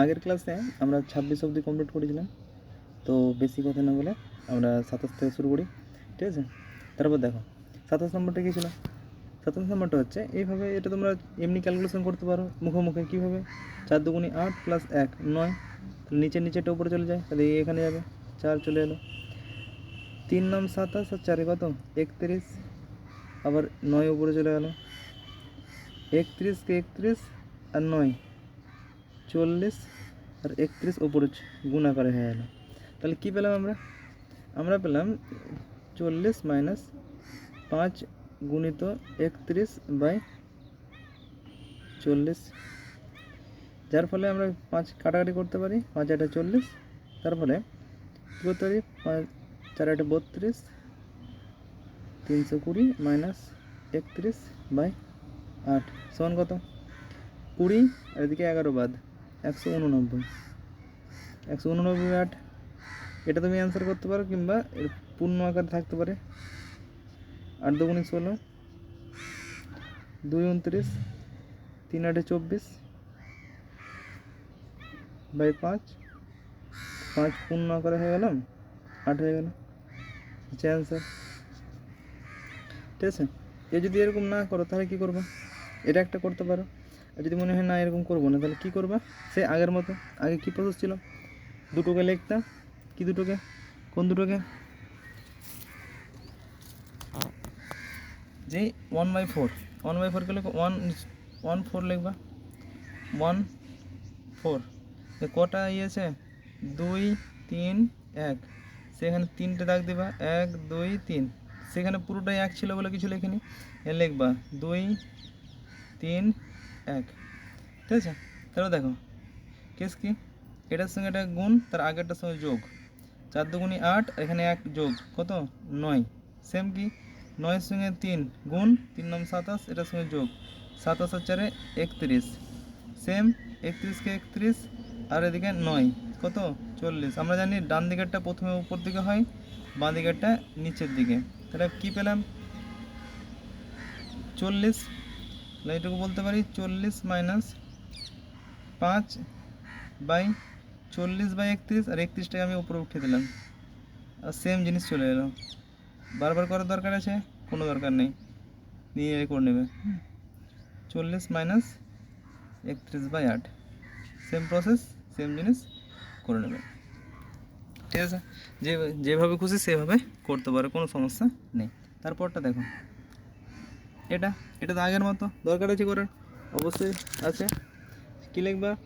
আগের ক্লাসে আমরা ছাব্বিশ অবধি কমপ্লিট করেছিলাম। তো বেশি কথা না বলে আমরা সাতাশ থেকে শুরু করি, ঠিক আছে? তারপর দেখো, সাতাশ নম্বরটা কী ছিল? সাতাশ নম্বরটা হচ্ছে, এইভাবে এটা তোমরা এমনি ক্যালকুলেশন করতে পারো মুখে মুখে কীভাবে? চার দুগুণি আট প্লাস এক, নয়। নিচের নিচেটা উপরে চলে যায়, তাহলে এখানে যাবে, চার চলে এলো। তিন নাম সাতাশ আর চারে কত? একত্রিশ। আবার নয় উপরে চলে গেল। একত্রিশকে একত্রিশ আর নয়। চল্লিশ আর একত্রিশ ওপরে গুণ আকারে হয়ে গেল। তাহলে কী পেলাম আমরা? আমরা পেলাম চল্লিশ মাইনাস পাঁচ গুণিত একত্রিশ বাই চল্লিশ। যার ফলে আমরা পাঁচ কাটাকাটি করতে পারি, পাঁচ আটে চল্লিশ। তার ফলে পারি পাঁচ, চার আটে বত্রিশ, তিনশো কুড়ি মাইনাস একত্রিশ বাই আট। সমান কত? কুড়ি, আর এদিকে এগারো বাদ। একশো উননব্বই। একশো উননব্বই আট। এটা তুমি অ্যান্সার করতে পারো কিংবা এর পূর্ণ আকার থাকতে পারে। আট দুগুণি ষোলো। দুই উনত্রিশ। তিন আটে চব্বিশ। বাই পাঁচ। পাঁচ পূর্ণ আকারে হয়ে গেলাম। আট হয়ে গেল। হচ্ছে অ্যান্সার ঠিক আছে? এ যদি এরকম না করো, তাহলে কী করবে? এটা একটা করতে পারো। আর যদি মনে হয় না এরকম করব না, তাহলে কী করবা? সে আগের মতো, আগে কী প্রসেস ছিল? দুটোকে লিখতাম কি দুটোকে? কোন দুটোকে? যে one by four one by ফোরকে লিখো ওয়ান ওয়ান ফোর লিখবা। ওয়ান ফোর কটা ইয়েছে দুই, তিন, এক। সেখানে তিনটে দাগ দিবা, এক, দুই, তিন। সেখানে পুরোটাই এক ছিল বলে কিছু লেখিনি। লিখবা, দুই, তিন এক। ঠিক আছে? তাহলে দেখো কেস কি? এটার সঙ্গে এটা গুণ, তার আগেরটার সঙ্গে যোগ। চার দুগুণি আট এখানে এক যোগ। কত? নয়। সেম কি? নয়ের সঙ্গে তিন গুণ, তিন নম্বর সাতাশ, এটার সঙ্গে যোগ। সাতাশ আর চারে একত্রিশ। সেম একত্রিশকে একত্রিশ, আর এদিকে নয়। কত? চল্লিশ। আমরা জানি ডান দিকেরটা প্রথমে উপর দিকে হয়, বাঁ দিকেরটা নিচের দিকে। তাহলে কি পেলাম? চল্লিশ তাহলে এটুকু বলতে পারি চল্লিশ মাইনাস পাঁচ বাই চল্লিশ বাই একত্রিশ আর একত্রিশটাকে আমি উপরে উঠিয়ে দিলাম। আর সেম জিনিস চলে এলো। বারবার করার দরকার আছে? কোনো দরকার নেই। নিয়ে করে নেবে। চল্লিশ মাইনাস একত্রিশ বাই আট। সেম প্রসেস সেম জিনিস করে নেবে। ঠিক আছে? যে যেভাবে খুশি সেভাবে করতে পারো, কোনো সমস্যা নেই। তারপরটা দেখো। এটা এটা তো আগের মতো, দরকার আছে করার? অবশ্যই আছে। কী লিখবা?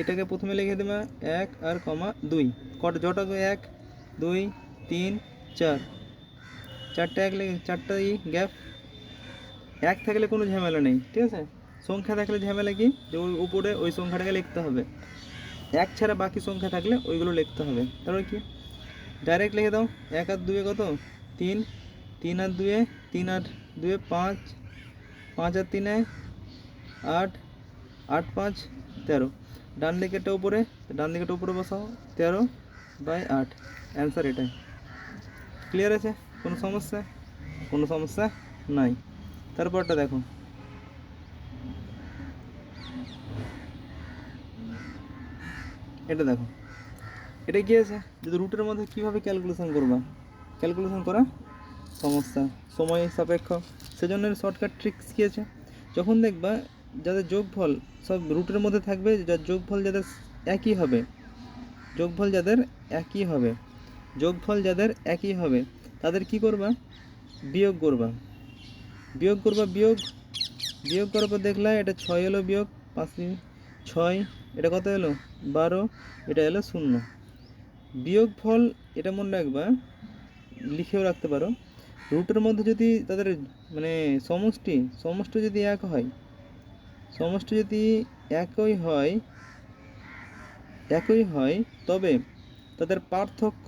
এটাকে প্রথমে লিখে দেবা এক আর কমা দুই। কট, জটা এক, দুই, তিন, চার। চারটা এক লেগে চারটা ই গ্যাপ। এক থাকলে কোনো ঝামেলা নেই, ঠিক আছে? সংখ্যা থাকলে ঝামেলা কি? যে ওই উপরে ওই সংখ্যাটাকে লিখতে হবে। এক ছাড়া বাকি সংখ্যা থাকলে ওইগুলো লিখতে হবে। তারপরে কি? ডাইরেক্ট লিখে দাও। এক আর দুয়ে কত? তিন। তিন আর দুয়ে, তিন আর দুয়ে পাঁচ। পাঁচ আর তিনে আট আট পাঁচ, তেরো। ডান দিকেরটা উপরে, ডান দিকেরটা উপরে বসাও, তেরো বাই আট। অ্যান্সার এটাই। ক্লিয়ার আছে? কোনো সমস্যা? কোনো সমস্যা নাই। তারপরটা দেখো। এটা দেখো। এটা কি আছে? যদি রুটের মধ্যে কীভাবে ক্যালকুলেশন করবা? ক্যালকুলেশন করা সমস্যা। সময় সাপেক্ষ। সেজন্য শর্টকাট ট্রিক্স আছে? যখন দেখবা যাদের যোগফল সব রুটের মধ্যে থাকবে যার যোগফল যাদের একই হবে, যোগফল যাদের একই হবে, যোগফল যাদের একই হবে, তাদের কি করবা? বিয়োগ করবা। বিয়োগ করবা বিয়োগ। বিয়োগ করার পর দেখলা এটা ছয় এলো বিয়োগ, পাঁচ ছয়, এটা কত এলো? বারো, এটা এলো শূন্য। বিয়োগ ফল এটা মনে রাখবা, লিখেও রাখতে পারো। রুটের মধ্যে যদি তাদের মানে সমষ্টি সমষ্টি যদি এক হয়, সমষ্টি যদি একই হয় একই হয়, তবে তাদের পার্থক্য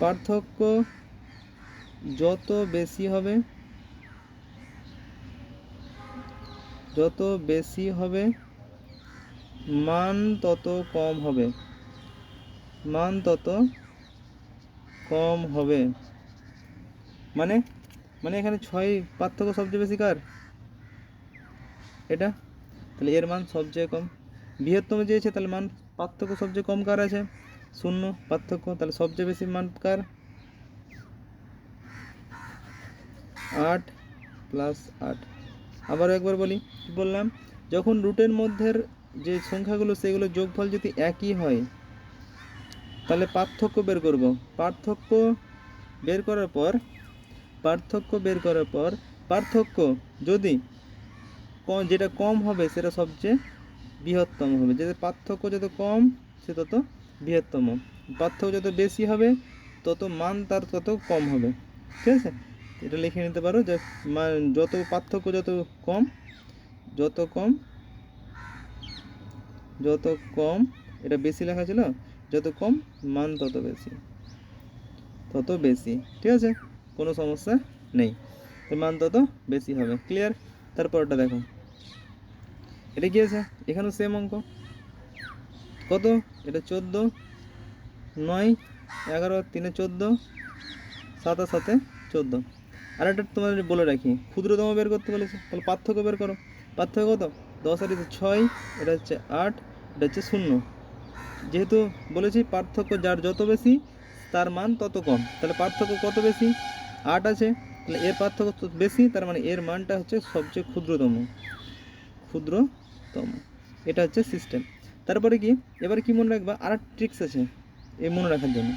পার্থক্য যত বেশি হবে, যত বেশি হবে, মান তত কম হবে, মান তত কম হবে। মানে মানে এখানে ছয় পার্থক্য সবচেয়ে বেশি কার? এটা? তাহলে এর মান সবচেয়ে কম। বৃহত্তম চেয়েছে তাহলে মান পার্থক্য সবচেয়ে কম কার আছে? শূন্য পার্থক্য, তাহলে সবচেয়ে বেশি মান কার? আট প্লাস আট। আবার একবার বলি বললাম? যখন রুটের মধ্যের যে সংখ্যাগুলো সেগুলো যোগফল যদি একই হয়, তাহলে পার্থক্য বের করব। পার্থক্য বের করার পর পার্থক্য বের করার পর, পার্থক্য যদি যেটা কম হবে, সেটা সবচেয়ে বৃহত্তম হবে। যেটা পার্থক্য যত কম, সে তত বৃহত্তম। পার্থক্য যত বেশি হবে, তত মান তার তত কম হবে। ঠিক আছে? এটা লিখে নিতে পারো যে যত পার্থক্য যত কম যত কম যত কম, এটা বেশি লেখা ছিল, যত কম, মান তত বেশি তত বেশি। ঠিক আছে? কোনো সমস্যা নেই। মান তত বেশি হবে। ক্লিয়ার তারপরটা দেখো। এটা কি আছে? এখানেও সেম অঙ্ক। কত? এটা চোদ্দ। নয়, এগারো, তিনে চোদ্দ, সাতা সাথে চোদ্দ। আর একটা তোমাদের বলে রাখি, ক্ষুদ্রতম বের করতে বলেছে, তাহলে পার্থক্য বের করো। পার্থক্য কত? দশ আর ছয়, এটা হচ্ছে আট, এটা হচ্ছে শূন্য। যেহেতু বলেছি পার্থক্য যার যত বেশি, তার মান তত কম। তাহলে পার্থক্য কত বেশি? আট আছে। তাহলে এর পার্থক্য তো বেশি, তার মানে এর মানটা হচ্ছে সবচেয়ে ক্ষুদ্রতম। ক্ষুদ্রতম। এটা হচ্ছে সিস্টেম তারপরে কি? এবার কি মনে রাখবা? আর ট্রিক্স আছে এই মনে রাখার জন্য।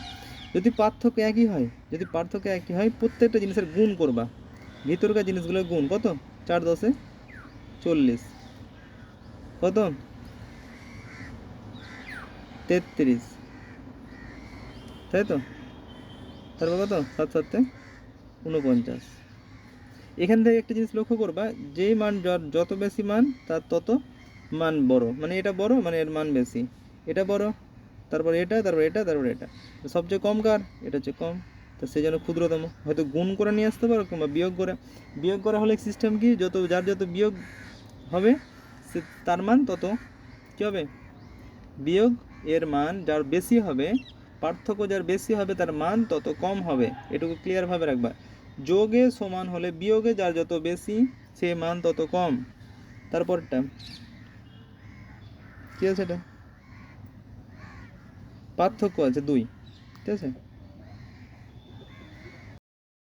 যদি পার্থক্য একই হয়, যদি পার্থক্য একই হয়, প্রত্যেকটা জিনিসের গুণ করবা। ভিতরকার জিনিসগুলোর গুণ কত? চার দশে চল্লিশ। কত? তেত্রিশ। তাই তো? তারপর কত? সাত সাতে উনপঞ্চাশ এখান থেকে একটা জিনিস লক্ষ্য করবা, যেই মান যত বেশি মান, তার তত মান বড়। মানে এটা বড় মানে এর মান বেশি। এটা বড়, তারপর এটা তারপর এটা তারপর এটা। সবচেয়ে কম কার? এটা হচ্ছে কম। তো সেই জন্য ক্ষুদ্রতম। হয়তো গুণ করে নিয়ে আসতে পারো কিংবা বিয়োগ করে। বিয়োগ করা হলে সিস্টেম কি? যত যার যত বিয়োগ হবে, সে তার মান তত কী হবে? বিয়োগ এর মান যার বেশি হবে, পার্থক্য যার বেশি হবে, তার মান তত কম হবে। এটুকু ক্লিয়ারভাবে রাখবা। যোগে সমান হলে বিয়োগে যার যত বেশি, সে মান তত কম। তারপরটা? কি আছে এটা? পার্থক্য আছে দুই। ঠিক আছে?